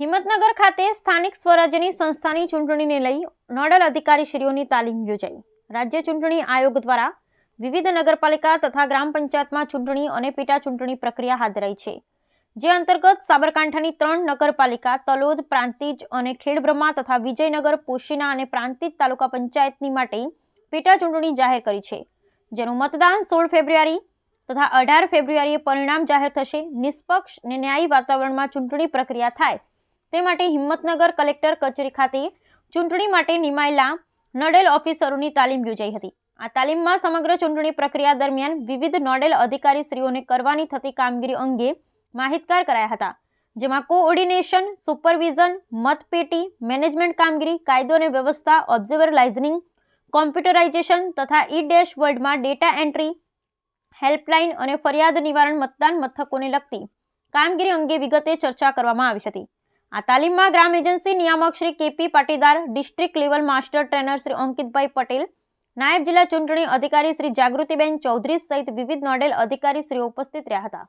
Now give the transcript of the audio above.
હિંમતનગર ખાતે સ્થાનિક સ્વરાજ્યની સંસ્થાની ચૂંટણીને લઈ નોડલ અધિકારીશ્રીઓની તાલીમ યોજાઈ. રાજ્ય ચૂંટણી આયોગ દ્વારા વિવિધ નગરપાલિકા તથા ગ્રામ પંચાયતમાં ચૂંટણી અને પેટા ચૂંટણી પ્રક્રિયા હાથ ધરાઈ છે, જે અંતર્ગત સાબરકાંઠાની ત્રણ નગરપાલિકા તલોદ, પ્રાંતિજ અને ખેડબ્રહ્મા તથા વિજયનગર, પોશીના અને પ્રાંતિજ તાલુકા પંચાયતની માટે પેટા ચૂંટણી જાહેર કરી છે, જેનું મતદાન સોળ ફેબ્રુઆરી તથા અઢાર ફેબ્રુઆરીએ પરિણામ જાહેર થશે. નિષ્પક્ષ અને ન્યાયી વાતાવરણમાં ચૂંટણી પ્રક્રિયા થાય તે માટે હિંમતનગર કલેક્ટર કચેરી ખાતે ચૂંટણી માટે નિમાયેલા નોડેલ ઓફિસરોની તાલીમ યોજાઈ હતી. આ તાલીમમાં સમગ્ર ચૂંટણી પ્રક્રિયા દરમિયાન વિવિધ નોડેલ અધિકારીશ્રીઓને કરવાની થતી કામગીરી અંગે માહિતગાર કરાયા હતા, જેમાં કોઓર્ડિનેશન સુપરવિઝન મતપેટી મેનેજમેન્ટ કામગીરી, કાયદો અને વ્યવસ્થા ઓબ્ઝર્વર લાઇઝનિંગ કોમ્પ્યુટરાઇઝેશન તથા ઈ ડેશ વર્લ્ડમાં ડેટા એન્ટ્રી, હેલ્પલાઇન અને ફરિયાદ નિવારણ મતદાન મથકોને લગતી કામગીરી અંગે વિગતે ચર્ચા કરવામાં આવી હતી. આ તાલીમમાં ગ્રામ એજન્સી નિયામક Shri KP Patidar, district level master trainer Shri Ankitbhai Patel, નાયબ જિલ્લા ચૂંટણી અધિકારી શ્રી જાગૃતિબેન ચૌધરી સહિત વિવિધ નોડેલ અધિકારીશ્રીઓ ઉપસ્થિત રહ્યા હતા.